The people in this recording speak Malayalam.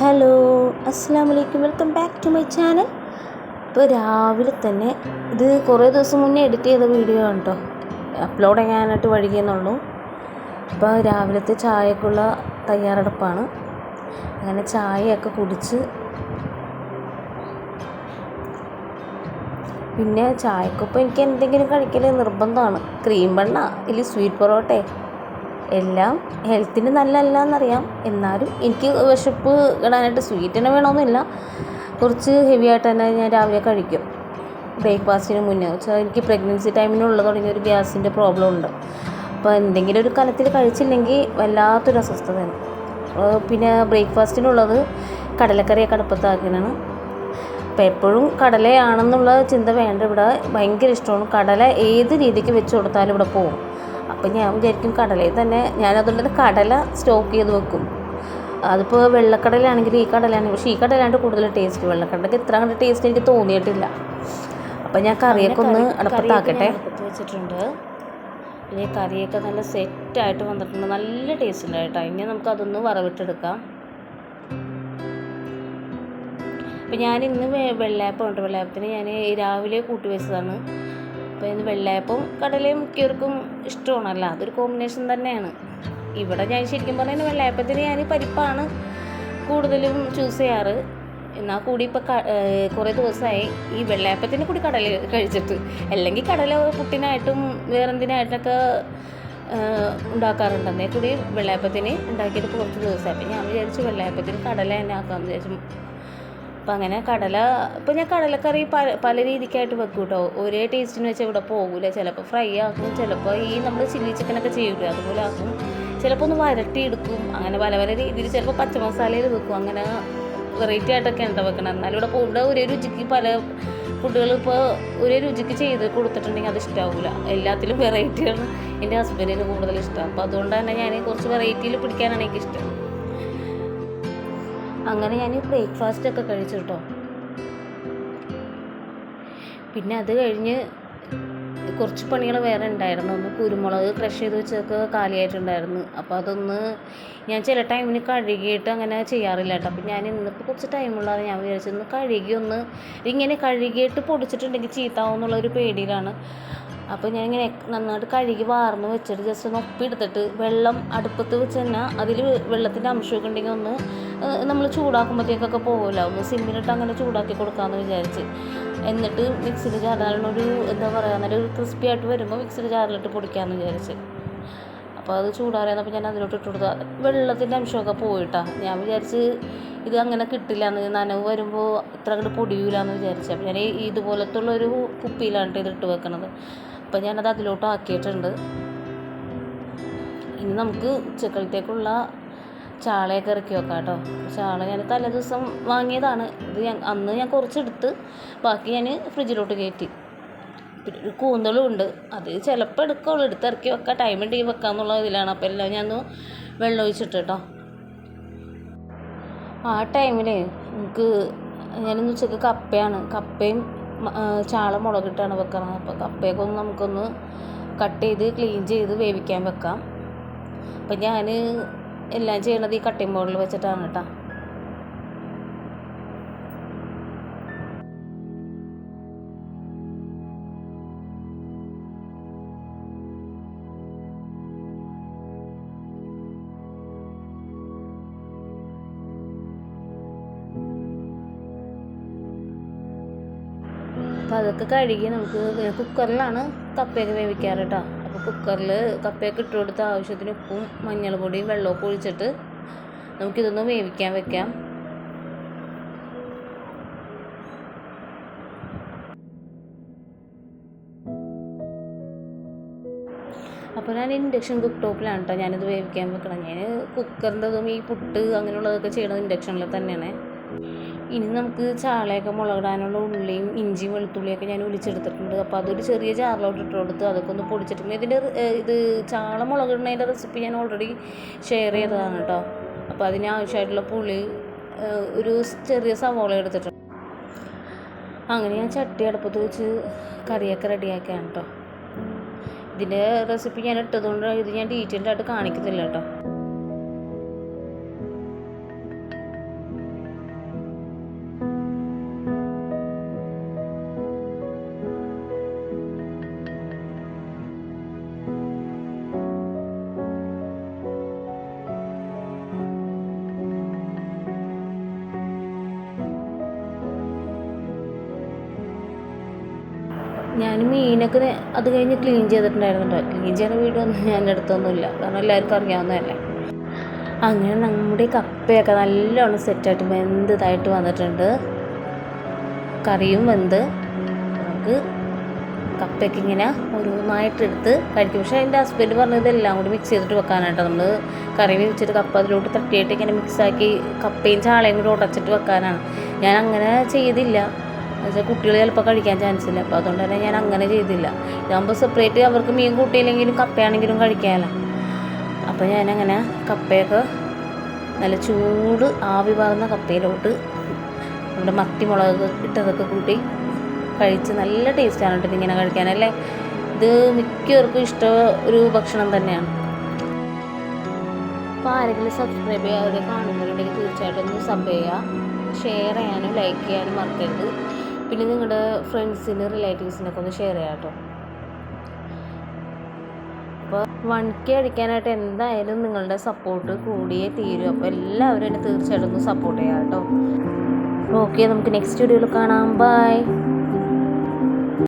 ഹലോ അസ്സാം വലൈക്കും welcome back to my channel. ഇപ്പോൾ രാവിലെ തന്നെ ഇത് കുറേ ദിവസം മുന്നേ എഡിറ്റ് ചെയ്ത വീഡിയോ ആണ് കേട്ടോ അപ്ലോഡ് ചെയ്യാനായിട്ട് വൈകിയെന്നുള്ളൂ അപ്പോൾ രാവിലത്തെ ചായക്കുള്ള തയ്യാറെടുപ്പാണ്. അങ്ങനെ ചായയൊക്കെ കുടിച്ച് പിന്നെ ചായക്കൊപ്പം എനിക്ക് എന്തെങ്കിലും കഴിക്കൽ നിർബന്ധമാണ്. ക്രീം ബണ്ണ ഇല്ലെങ്കിൽ സ്വീറ്റ് പൊറോട്ടേ? എല്ലാം ഹെൽത്തിന് നല്ലതല്ല എന്നറിയാം എന്നാലും എനിക്ക് വിശപ്പ് ഇടാനായിട്ട് സ്വീറ്റ് തന്നെ വേണമെന്നില്ല. കുറച്ച് ഹെവി ആയിട്ട് തന്നെ ഞാൻ രാവിലെ കഴിക്കും. ബ്രേക്ക്ഫാസ്റ്റിന് മുന്നേ. വെച്ചാൽ എനിക്ക് പ്രഗ്നൻസി ടൈമിനുള്ള തുടങ്ങിയ ഒരു ഗ്യാസിന്റെ പ്രോബ്ലം ഉണ്ട്. അപ്പോൾ എന്തെങ്കിലും ഒരു കലത്തിൽ കഴിച്ചില്ലെങ്കിൽ വല്ലാത്തൊരു അസ്വസ്ഥതയാണ്. പിന്നെ ബ്രേക്ക്ഫാസ്റ്റിനുള്ളത് കടലക്കറിയൊക്കെ അടുപ്പത്താക്കണതാണ് അപ്പോൾ എപ്പോഴും കടലയാണെന്നുള്ള ചിന്ത വേണ്ട ഇവിടെ. ഭയങ്കര ഇഷ്ടമാണ്. കടല ഏത് രീതിക്ക് വെച്ച് കൊടുത്താലും ഇവിടെ പോകും. അപ്പം ഞാൻ വിചാരിക്കും കടലയിൽ തന്നെ ഞാൻ അതുകൊണ്ട് കടല സ്റ്റോക്ക് ചെയ്ത് വെക്കും. അതിപ്പോൾ വെള്ളക്കടലാണെങ്കിൽ ഈ കടലാണെങ്കിൽ പക്ഷേ ഈ കടലാണ്ട് കൂടുതൽ ടേസ്റ്റ് വെള്ളക്കടലക്ക് ഇത്ര കണ്ട ടേസ്റ്റ് എനിക്ക് തോന്നിയിട്ടില്ല. അപ്പം ഞാൻ കറിയൊക്കെ ഒന്ന് അടപ്പത്താക്കട്ടെ അടുപ്പത്ത് വെച്ചിട്ടുണ്ട്. പിന്നെ കറിയൊക്കെ നല്ല സെറ്റായിട്ട് വന്നിട്ടുണ്ട്. നല്ല ടേസ്റ്റ് ഉണ്ട് കേട്ടോ. ഇനി നമുക്ക് അതൊന്ന് വറവിട്ടെടുക്കാം. അപ്പം ഞാൻ ഇന്ന് വെള്ളയപ്പം ഉണ്ട്. വെള്ളയപ്പത്തിന് ഞാൻ രാവിലെ കൂട്ടി വെച്ചതാണ്. അപ്പോൾ ഇത് വെള്ളയപ്പവും കടലയും മിക്കവർക്കും ഇഷ്ടമാണല്ലോ. അതൊരു കോമ്പിനേഷൻ തന്നെയാണ്. ഇവിടെ ഞാൻ ശരിക്കും പറഞ്ഞാൽ വെള്ളയപ്പത്തിന് ഞാൻ പരിപ്പാണ് കൂടുതലും ചൂസ് ചെയ്യാറ്. എന്നാൽ കൂടി ഇപ്പോൾ കുറേ ദിവസമായി ഈ വെള്ളയപ്പത്തിന് കൂടി കടല കഴിച്ചിട്ട്. അല്ലെങ്കിൽ കടല പുട്ടിനായിട്ടും വേറെന്തിനായിട്ടൊക്കെ ഉണ്ടാക്കാറുണ്ട്. എന്നേ കൂടി വെള്ളയപ്പത്തിന് ഉണ്ടാക്കിയിട്ട് കുറച്ച് ദിവസമായി അപ്പം ഞാൻ വിചാരിച്ചു വെള്ളയപ്പത്തിന് കടല തന്നെ ആക്കാമെന്ന് വിചാരിച്ചു. അപ്പം അങ്ങനെ കടല ഇപ്പം ഞാൻ കടലക്കറി പല പല രീതിക്കായിട്ട് വെക്കും കേട്ടോ ഒരേ ടേസ്റ്റിന് വെച്ചാൽ ഇവിടെ പോകില്ല ചിലപ്പോൾ ഫ്രൈ ആക്കും ചിലപ്പോൾ ഈ നമ്മൾ ചില്ലി ചിക്കനൊക്കെ ചെയ്യൂലേ അതുപോലെ ആക്കും. ചിലപ്പോൾ ഒന്ന് വരട്ടി എടുക്കും അങ്ങനെ പല പല രീതിയിൽ ചിലപ്പോൾ പച്ചമസാലയിൽ വെക്കും. അങ്ങനെ വെറൈറ്റി ആയിട്ടൊക്കെ ഉണ്ട് വെക്കണം എന്നാലും ഇവിടെ ഇവിടെ ഒരേ രുചിക്ക് പല ഫുഡുകൾ ഇപ്പോൾ ഒരേ രുചിക്ക് ചെയ്ത് കൊടുത്തിട്ടുണ്ടെങ്കിൽ അത് ഇഷ്ടാവില്ല എല്ലാത്തിലും വെറൈറ്റിയാണ് എന്റെ ഹസ്ബൻഡിന് കൂടുതൽ ഇഷ്ടം. അപ്പോൾ അതുകൊണ്ട് തന്നെ ഞാൻ കുറച്ച് വെറൈറ്റിയിൽ പിടിക്കാനാണ് എനിക്കിഷ്ടം. അങ്ങനെ ഞാൻ ബ്രേക്ക്ഫാസ്റ്റ് ഒക്കെ കഴിച്ചു കേട്ടോ പിന്നെ അത് കഴിഞ്ഞ് കുറച്ച് പണികൾ വേറെ ഉണ്ടായിരുന്നു. ഒന്ന് കുരുമുളക് ക്രഷ് ചെയ്ത് വെച്ചൊക്കെ കാലിയായിട്ടുണ്ടായിരുന്നു. അപ്പോൾ അതൊന്ന് ഞാൻ ചില ടൈമിന് കഴുകിയിട്ട് അങ്ങനെ ചെയ്യാറില്ല കേട്ടോ. അപ്പം ഞാൻ ഇന്നിപ്പോൾ കുറച്ച് ടൈമുള്ളതാണ് ഞാൻ വിചാരിച്ചു ഒന്ന് കഴുകി ഒന്ന് ഇങ്ങനെ കഴുകിയിട്ട് പൊടിച്ചിട്ടുണ്ടെങ്കിൽ ചീത്താവും എന്നുള്ളൊരു പേടിയിലാണ്. അപ്പോൾ ഞാൻ ഇങ്ങനെ നന്നായിട്ട് കഴുകി വാർന്ന് വെച്ചിട്ട് ജസ്റ്റ് ഒന്ന് ഒപ്പിയെടുത്തിട്ട് വെള്ളം അടുപ്പത്ത് വെച്ച് തന്നെ അതിൽ വെള്ളത്തിന്റെ അംശമൊക്കെ ഉണ്ടെങ്കിൽ ഒന്ന് നമ്മൾ ചൂടാക്കുമ്പോഴത്തേക്കൊക്കെ പോകുമല്ലോ ഒന്ന് സിമ്മിലിട്ട് അങ്ങനെ ചൂടാക്കി കൊടുക്കാമെന്ന് വിചാരിച്ച്. എന്നിട്ട് മിക്സിയുടെ ഒരു എന്താ പറയുക നല്ലൊരു ക്രിസ്പി ആയിട്ട് വരുമ്പോൾ മിക്സിയുടെ ജാറിലിട്ട് പൊടിക്കാമെന്ന് വിചാരിച്ച്. അപ്പോൾ അത് ചൂടാറിയാന്നപ്പോൾ ഞാൻ അതിലോട്ട് ഇട്ട് കൊടുത്തു. വെള്ളത്തിന്റെ അംശമൊക്കെ പോയിട്ടാണ് ഞാൻ വിചാരിച്ച് ഇത് അങ്ങനെ കിട്ടില്ല എന്ന് നനവ് വരുമ്പോൾ ഇത്ര അങ്ങോട്ട് പൊടിയൂലെന്ന് വിചാരിച്ചു. അപ്പോൾ ഞാൻ ഇതുപോലത്തുള്ളൊരു കുപ്പിയിലാണ് ഇത് ഇട്ട് വെക്കണത്. അപ്പം ഞാനത് അതിലോട്ട് ആക്കിയിട്ടുണ്ട് ഇനി നമുക്ക് ഉച്ചക്കളത്തേക്കുള്ള ചാളയൊക്കെ ഇറക്കി വെക്കാം കേട്ടോ ചാള ഞാൻ തലേ ദിവസം വാങ്ങിയതാണ്. ഇത് ഞാൻ അന്ന് ഞാൻ കുറച്ചെടുത്ത് ബാക്കി ഞാൻ ഫ്രിഡ്ജിലോട്ട് കയറ്റി. പിന്നെ ഒരു കൂന്തളും ഉണ്ട്. അത് ചിലപ്പോൾ എടുക്കുള്ളൂ എടുത്ത് ഇറക്കി വെക്കാം. ടൈം ഉണ്ടെങ്കിൽ വെക്കാം എന്നുള്ള ഇതിലാണ്. അപ്പോൾ എല്ലാം ഞാൻ വെള്ളം ഒഴിച്ചിട്ട് കേട്ടോ. ആ ടൈമിൽ നമുക്ക് ഞാനിന്ന് ഉച്ചയ്ക്ക് കപ്പയാണ്. കപ്പയും ചാള മുളകിട്ടാണ് വെക്കുന്നത് അപ്പോൾ കപ്പയൊക്കെ ഒന്ന് നമുക്കൊന്ന് കട്ട് ചെയ്ത് ക്ലീൻ ചെയ്ത് വേവിക്കാൻ വെക്കാം. അപ്പം ഞാൻ എല്ലാം ചെയ്യണത് ഈ കട്ടിംഗ് ബോർഡിൽ വെച്ചിട്ടാണ് കേട്ടോ അപ്പോൾ അതൊക്കെ കഴുകി നമുക്ക് കുക്കറിലാണ് കപ്പയൊക്കെ വേവിക്കാറ് കേട്ടോ അപ്പോൾ കുക്കറിൽ കപ്പയൊക്കെ ഇട്ട് കൊടുത്ത് ആവശ്യത്തിന് ഉപ്പും മഞ്ഞൾപ്പൊടിയും വെള്ളമൊക്കെ ഒഴിച്ചിട്ട് നമുക്കിതൊന്ന് വേവിക്കാൻ വെക്കാം. അപ്പോൾ ഞാൻ ഇൻഡക്ഷൻ കുക്ക് ടോപ്പിലാണ് കേട്ടോ ഞാനിത് വേവിക്കാൻ വെക്കണം ഞാൻ കുക്കറിന്റെതും ഈ പുട്ട് അങ്ങനെയുള്ളതൊക്കെ ചെയ്യണത് ഇൻഡക്ഷനിൽ തന്നെയാണ്. ഇനി നമുക്ക് ചാളയൊക്കെ മുളകിടാനുള്ള ഉള്ളിയും ഇഞ്ചിയും വെളുത്തുള്ളിയൊക്കെ ഞാൻ ഒലിച്ചെടുത്തിട്ടുണ്ട് അപ്പോൾ അതൊരു ചെറിയ ജാറിലോട്ട് ഇട്ട് കൊടുത്ത് അതൊക്കെ ഒന്ന് പൊടിച്ചിട്ടുണ്ട്. ഇതിന്റെ ഇത് ചാള മുളകിടുന്നതിന്റെ റെസിപ്പി ഞാൻ ഓൾറെഡി ഷെയർ ചെയ്തതാണ് കേട്ടോ. അപ്പോൾ അതിനാവശ്യമായിട്ടുള്ള പുളി ഒരു ചെറിയ സവോള എടുത്തിട്ടുണ്ട്. അങ്ങനെ ഞാൻ ചട്ടി അടുപ്പത്ത് വെച്ച് കറിയൊക്കെ റെഡിയാക്കിയാണ് കേട്ടോ. ഇതിന്റെ റെസിപ്പി ഞാൻ ഇട്ടതുകൊണ്ട് ഇത് ഞാൻ ഡീറ്റെയിൽഡ് ആയിട്ട് കാണിക്കുന്നില്ല കേട്ടോ. ഞാൻ മീനൊക്കെ അത് കഴിഞ്ഞ് ക്ലീൻ ചെയ്തിട്ടുണ്ടായിരുന്നു ക്ലീൻ ചെയ്യുന്ന വീഡിയോ ഒന്നും ഞാൻ എടുത്തൊന്നുമില്ല. കാരണം എല്ലാവർക്കും അറിയാവുന്നതല്ലേ. അങ്ങനെ നമ്മുടെ കപ്പയൊക്കെ നല്ലോണം സെറ്റായിട്ട് വെന്തതായിട്ട് വന്നിട്ടുണ്ട്. കറിയും വെന്ത്. നമുക്ക് കപ്പയൊക്കെ ഇങ്ങനെ ഓരോന്നായിട്ട് എടുത്ത് കഴിക്കും. പക്ഷേ എന്റെ ഹസ്ബൻഡ് പറഞ്ഞത് എല്ലാം കൂടി മിക്സ് ചെയ്തിട്ട് വെക്കാനായിട്ട് നമ്മൾ കറി വെച്ചിട്ട് കപ്പ അതിലോട്ട് തട്ടിയിട്ട് ഇങ്ങനെ മിക്സാക്കി കപ്പയും ചാളയും കൂടി ഉടച്ചിട്ട് വെക്കാനാണ്. ഞാൻ അങ്ങനെ ചെയ്തില്ല. എന്നുവെച്ചാൽ കുട്ടികൾ ചിലപ്പോൾ കഴിക്കാൻ ചാൻസ് ഇല്ല. അപ്പോൾ അതുകൊണ്ട് തന്നെ ഞാൻ അങ്ങനെ ചെയ്തില്ല. ഇതാകുമ്പോൾ സെപ്പറേറ്റ് അവർക്ക് മീൻ കൂട്ടിയില്ലെങ്കിലും കപ്പയാണെങ്കിലും കഴിക്കാനല്ല അപ്പോൾ ഞാനങ്ങനെ കപ്പയൊക്കെ നല്ല ചൂട് ആവി പറന്ന കപ്പയിലോട്ട് നമ്മുടെ മത്തി മുളക് ഇട്ടതൊക്കെ കൂട്ടി കഴിച്ച് നല്ല ടേസ്റ്റാണ് കേട്ടോ ഇതിങ്ങനെ കഴിക്കാനല്ലേ ഇത് മിക്കവർക്കും ഇഷ്ട ഒരു ഭക്ഷണം തന്നെയാണ്. അപ്പോൾ ആരെങ്കിലും സബ്സ്ക്രൈബ് ചെയ്യാതെ കാണുന്നവരുണ്ടെങ്കിൽ തീർച്ചയായിട്ടും ഒന്ന് സബ് ചെയ്യുക. ഷെയർ ചെയ്യാനും ലൈക്ക് ചെയ്യാനും മറക്കരുത്. പിന്നെ നിങ്ങളുടെ ഫ്രണ്ട്സിന് റിലേറ്റീവ്സിനൊക്കെ ഒന്ന് ഷെയർ ചെയ്യാം കേട്ടോ അപ്പോൾ വൺ കെ അടിക്കാനായിട്ട് എന്തായാലും നിങ്ങളുടെ സപ്പോർട്ട് കൂടിയേ തീരും. അപ്പോൾ എല്ലാവരും എന്നെ തീർച്ചയായിട്ടും സപ്പോർട്ട് ചെയ്യാം കേട്ടോ ഓക്കെ നമുക്ക് നെക്സ്റ്റ് വീഡിയോയിൽ കാണാം. ബൈ